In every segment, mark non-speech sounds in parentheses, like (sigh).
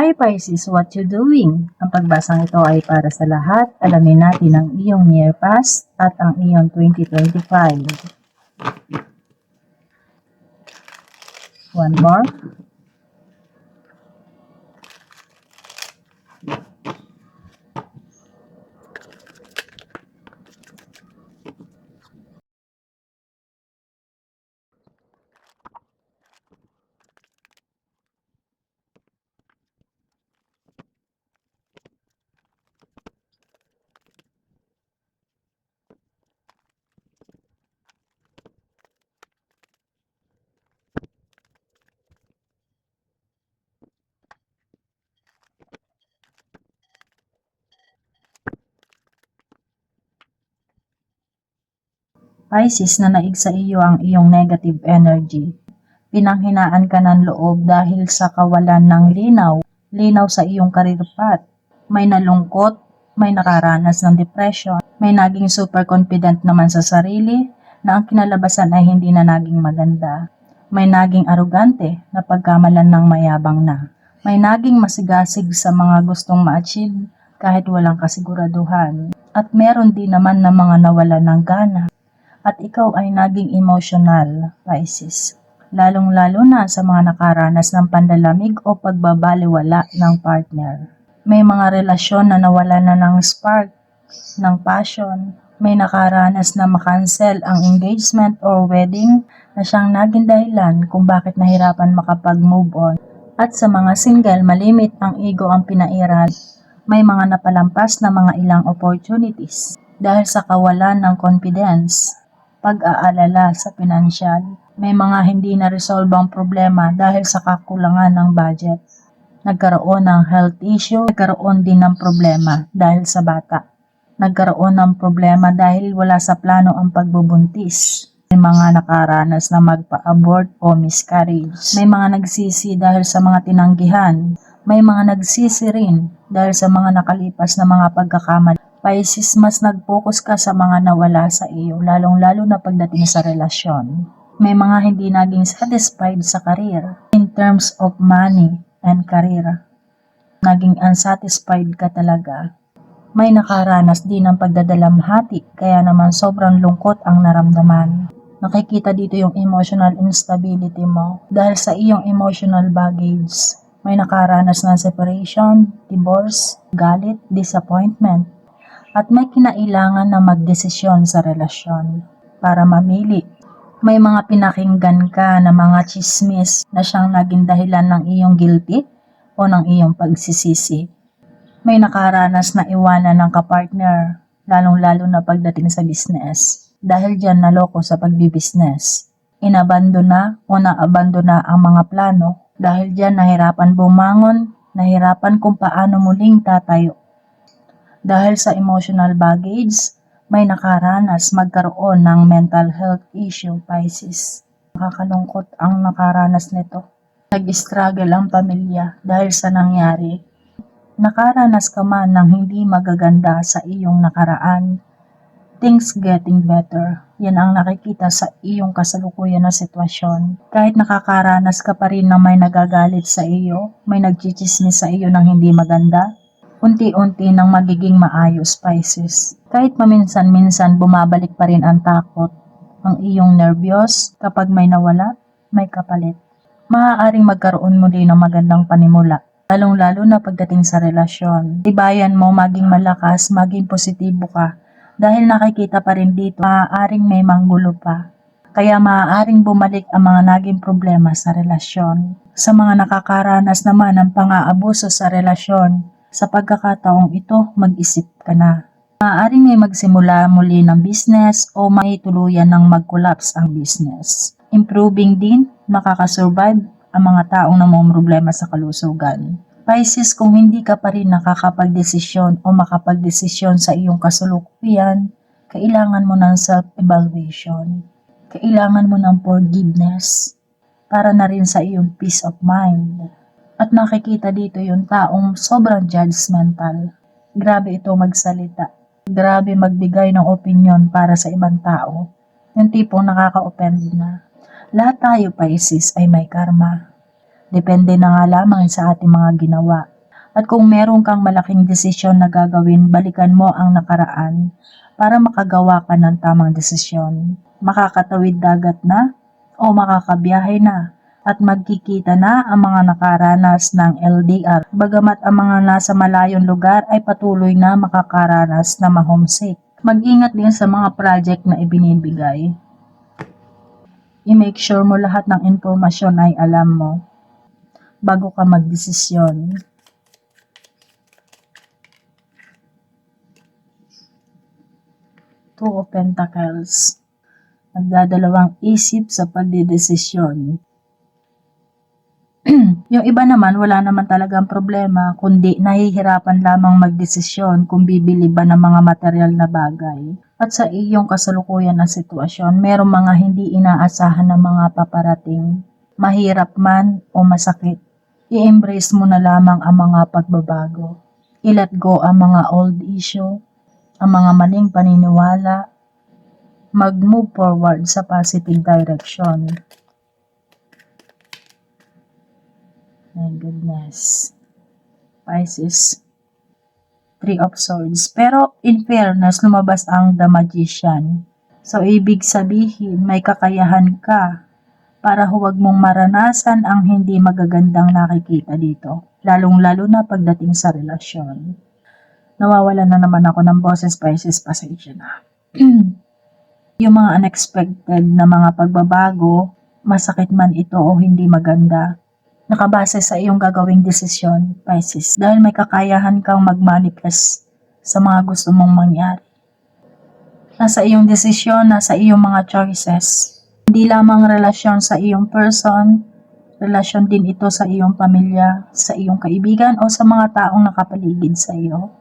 Hi Pisces, what you doing? Ang pagbasang ito ay para sa lahat. Alamin natin ang iyong year past at ang iyong 2025. One more. Pisces na naig sa iyo ang iyong negative energy. Pinanghinaan ka ng loob dahil sa kawalan ng linaw, linaw sa iyong career path. May nalungkot, may nakaranas ng depression, may naging super confident naman sa sarili na ang kinalabasan ay hindi na naging maganda. May naging arugante na pagkamalan ng mayabang na. May naging masigasig sa mga gustong ma-achieve kahit walang kasiguraduhan. At meron din naman na mga nawalan ng gana at ikaw ay naging emotional, Pisces. Lalong-lalo na sa mga nakaranas ng pandalamig o pagbabaliwala ng partner. May mga relasyon na nawala na ng spark, ng passion. May nakaranas na makancel ang engagement or wedding na siyang naging dahilan kung bakit nahirapan makapag-move on. At sa mga single, malimit ang ego ang pinairal. May mga napalampas na mga ilang opportunities dahil sa kawalan ng confidence pag-aalala sa pinansyal. May mga hindi na-resolve ang problema dahil sa kakulangan ng budget. Nagkaroon ng health issue, nagkaroon din ng problema dahil sa bata. Nagkaroon ng problema dahil wala sa plano ang pagbubuntis. May mga nakaranas na magpa-abort o miscarriage. May mga nagsisi dahil sa mga tinanggihan. May mga nagsisi rin dahil sa mga nakalipas na mga pagkakamali. Pisces, mas nag-focus ka sa mga nawala sa iyo, lalong-lalo na pagdating sa relasyon. May mga hindi naging satisfied sa career in terms of money and career. Naging unsatisfied ka talaga. May nakaranas din ng pagdadalamhati, kaya naman sobrang lungkot ang naramdaman. Nakikita dito yung emotional instability mo dahil sa iyong emotional baggage. May nakaranas ng separation, divorce, galit, disappointment, at may kinailangan na magdesisyon sa relasyon para mamili. May mga pinakinggan ka na mga chismis na siyang naging dahilan ng iyong guilty o ng iyong pagsisisi. May nakaranas na iwanan ng kapartner, lalong-lalo na pagdating sa business. Dahil dyan naloko sa pagbibisnes. Inabandona o naabandona ang mga plano dahil dyan nahirapan bumangon, nahirapan kung paano muling tatayo dahil sa emotional baggage, may nakaranas magkaroon ng mental health issue, Pisces. Nakakalungkot ang nakaranas nito. Nag-struggle ang pamilya dahil sa nangyari. Nakaranas ka man ng hindi magaganda sa iyong nakaraan. Things getting better. Yan ang nakikita sa iyong kasalukuyan na sitwasyon. Kahit nakakaranas ka pa rin na may nagagalit sa iyo, may nagchichismis sa iyo ng hindi maganda, unti-unti nang magiging maayos, Pisces. Kahit paminsan-minsan bumabalik pa rin ang takot, ang iyong nervyos kapag may nawala, may kapalit. Maaaring magkaroon muli ng magandang panimula, lalong-lalo na pagdating sa relasyon. Tibayan mo maging malakas, maging positibo ka, dahil nakikita pa rin dito, maaaring may manggulo pa. Kaya maaaring bumalik ang mga naging problema sa relasyon. Sa mga nakakaranas naman ng pang-aabuso sa relasyon, sa pagkakataong ito, mag-isip ka na. Maaaring may magsimula muli ng business o may tuluyan ng mag-collapse ang business. Improving din, makakasurvive ang mga taong namumroblema sa kalusugan. Pisces, kung hindi ka pa rin nakakapagdesisyon o makapagdesisyon sa iyong kasulukuyan, kailangan mo ng self-evaluation. Kailangan mo ng forgiveness para na rin sa iyong peace of mind. At nakikita dito yung taong sobrang judgmental. Grabe ito magsalita. Grabe magbigay ng opinion para sa ibang tao. Yung tipong nakaka-offend na. Lahat tayo, Pisces, ay may karma. Depende na nga lamang sa ating mga ginawa. At kung meron kang malaking desisyon na gagawin, balikan mo ang nakaraan para makagawa ka ng tamang desisyon. Makakatawid dagat na o makakabiyahe na at magkikita na ang mga nakaranas ng LDR. Bagamat ang mga nasa malayong lugar ay patuloy na makakaranas na mahomesick. Mag-ingat din sa mga project na ibinibigay. I-make sure mo lahat ng informasyon ay alam mo bago ka magdesisyon. Two of Pentacles. Nagdadalawang isip sa pagdidesisyon. Yung iba naman, wala naman talagang problema, kundi nahihirapan lamang magdesisyon kung bibili ba ng mga material na bagay. At sa iyong kasalukuyan na sitwasyon, merong mga hindi inaasahan ng mga paparating. Mahirap man o masakit, i-embrace mo na lamang ang mga pagbabago. I-let go ang mga old issue, ang mga maling paniniwala, mag-move forward sa positive direction. My goodness. Pisces. Three of Swords. Pero in fairness, lumabas ang The Magician. So, ibig sabihin, may kakayahan ka para huwag mong maranasan ang hindi magagandang nakikita dito. Lalong-lalo na pagdating sa relasyon. Nawawala na naman ako ng boses, Pisces, pasensya na. (clears throat) yung mga unexpected na mga pagbabago, masakit man ito o hindi maganda, nakabase sa iyong gagawing desisyon, Pisces, dahil may kakayahan kang mag-manifest sa mga gusto mong mangyari. Nasa iyong desisyon, nasa iyong mga choices. Hindi lamang relasyon sa iyong person, relasyon din ito sa iyong pamilya, sa iyong kaibigan o sa mga taong nakapaligid sa iyo.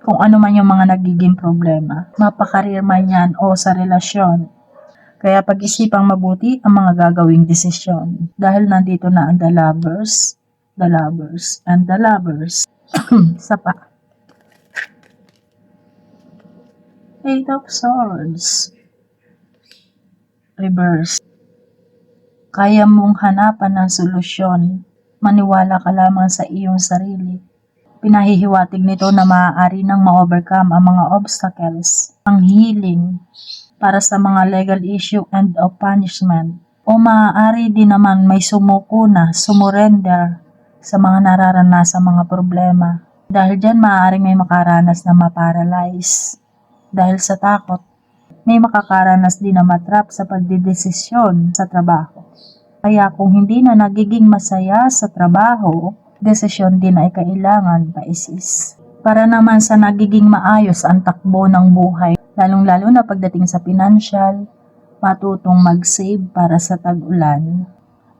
Kung ano man yung mga nagiging problema, mapakarir man yan o sa relasyon, kaya pag-isipang mabuti ang mga gagawing desisyon dahil nandito na ang the lovers, the lovers, and the lovers. (clears throat) Sa pa. Eight of Swords. Reverse. Kaya mong hanapan ng solusyon. Maniwala ka lamang sa iyong sarili. Pinahihiwatig nito na maaari nang ma-overcome ang mga obstacles, ang healing, para sa mga legal issue and of punishment. O maaari din naman may sumuko na, sumurrender sa mga nararanasan mga problema. Dahil dyan maaaring may makaranas na maparalyze. Dahil sa takot, may makakaranas din na matrap sa pagdidesisyon sa trabaho. Kaya kung hindi na nagiging masaya sa trabaho, desisyon din ay kailangan, Pisces. Para naman sa nagiging maayos ang takbo ng buhay, lalong-lalo na pagdating sa financial, matutong mag-save para sa tag-ulan.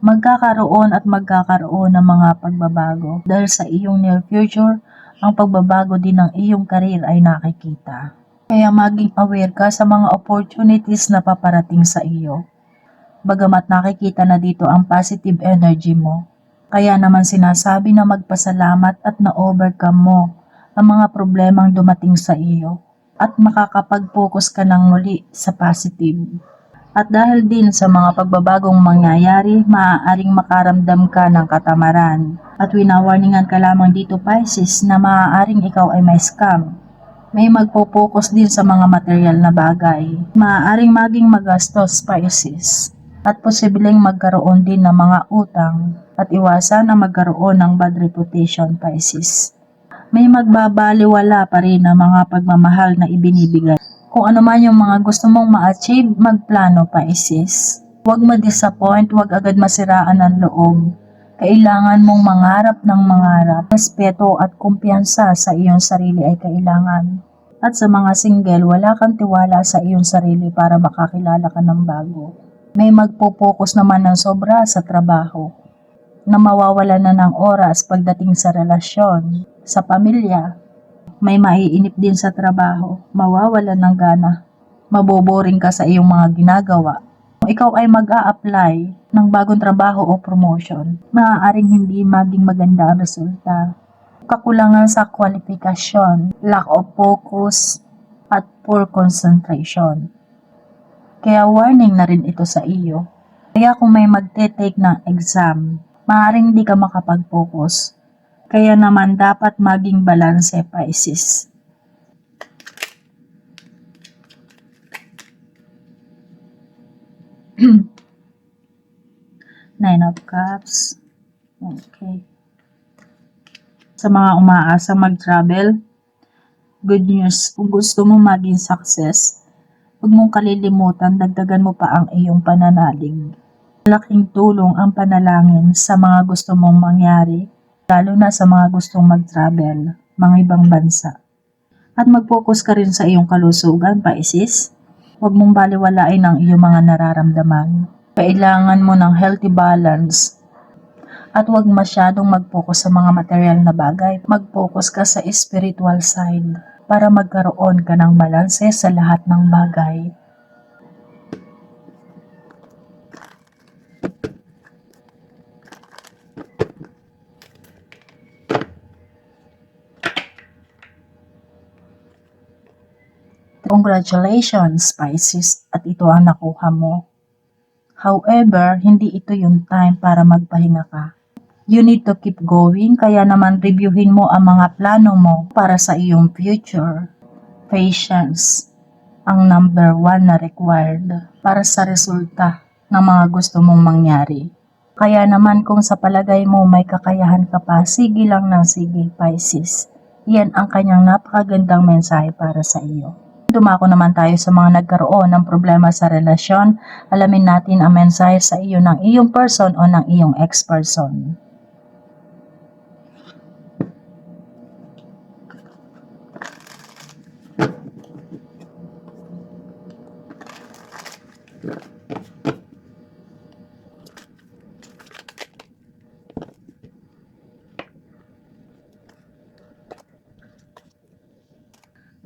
Magkakaroon at magkakaroon ng mga pagbabago dahil sa iyong near future, ang pagbabago din ng iyong karir ay nakikita. Kaya maging aware ka sa mga opportunities na paparating sa iyo. Bagamat nakikita na dito ang positive energy mo, kaya naman sinasabi na magpasalamat at na-overcome mo ang mga problemang dumating sa iyo at makakapag-focus ka ng muli sa positive. At dahil din sa mga pagbabagong mangyayari, maaaring makaramdam ka ng katamaran. At winawarningan ka lamang dito Pisces na maaaring ikaw ay may scam. May magpo-focus din sa mga material na bagay. Maaaring maging magastos Pisces. At posibleng magkaroon din ng mga utang at iwasan na magkaroon ng bad reputation Pisces may magbabaliwala pa rin ang mga pagmamahal na ibinibigay. Kung ano man yung mga gusto mong ma-achieve, magplano pa isis. Huwag ma-disappoint, huwag agad masiraan ang loob. Kailangan mong mangarap ng mangarap. Respeto at kumpiyansa sa iyong sarili ay kailangan. At sa mga single, wala kang tiwala sa iyong sarili para makakilala ka ng bago. May magpo-focus naman ng sobra sa trabaho na mawawala na ng oras pagdating sa relasyon, sa pamilya, may maiinip din sa trabaho, mawawala ng gana, maboboring ka sa iyong mga ginagawa. Kung ikaw ay mag apply ng bagong trabaho o promotion, maaaring hindi maging maganda ang resulta. Kakulangan sa kwalifikasyon, lack of focus, at poor concentration. Kaya warning na rin ito sa iyo. Kaya kung may magte-take ng exam, maaaring di ka makapag-focus. Kaya naman dapat maging balanse, Pisces. (clears throat) Nine of Cups. Okay. Sa mga umaasa mag-travel, good news. Kung gusto mo maging success, huwag mong kalilimutan, dagdagan mo pa ang iyong pananalig. Malaking tulong ang panalangin sa mga gusto mong mangyari, lalo na sa mga gustong mag-travel, mga ibang bansa. At mag-focus ka rin sa iyong kalusugan, Pisces. Huwag mong baliwalain ang iyong mga nararamdaman. Kailangan mo ng healthy balance at huwag masyadong mag-focus sa mga material na bagay. Mag-focus ka sa spiritual side para magkaroon ka ng balanse sa lahat ng bagay. Congratulations, Pisces, at ito ang nakuha mo. However, hindi ito yung time para magpahinga ka. You need to keep going, kaya naman reviewin mo ang mga plano mo para sa iyong future. Patience, ang number one na required para sa resulta ng mga gusto mong mangyari. Kaya naman kung sa palagay mo may kakayahan ka pa, sige lang ng sige, Pisces. Yan ang kanyang napakagandang mensahe para sa iyo. Dumako naman tayo sa mga nagkaroon ng problema sa relasyon. Alamin natin ang mensahe sa iyo ng iyong person o ng iyong ex-person.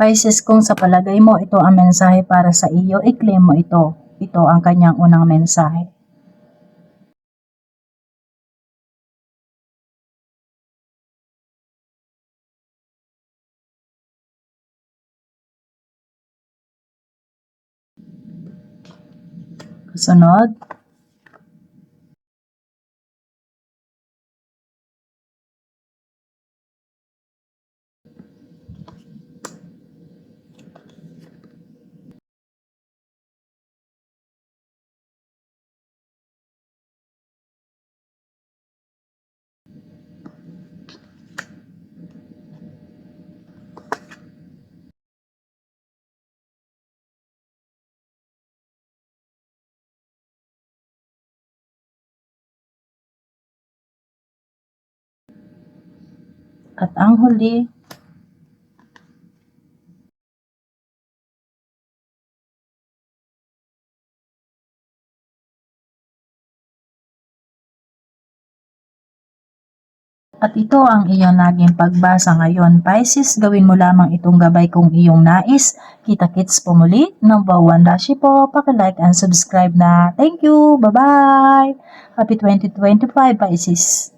Pisces, kung sa palagay mo ito ang mensahe para sa iyo, i-claim mo ito. Ito ang kanyang unang mensahe. Kasunod, at ang huli, At ito ang iyong naging pagbasa ngayon. Pisces, gawin mo lamang itong gabay kung iyong nais. Kita-kits po muli. Number one Rashi po. Pakilike and subscribe na. Thank you. Bye-bye. Happy 2025 Pisces.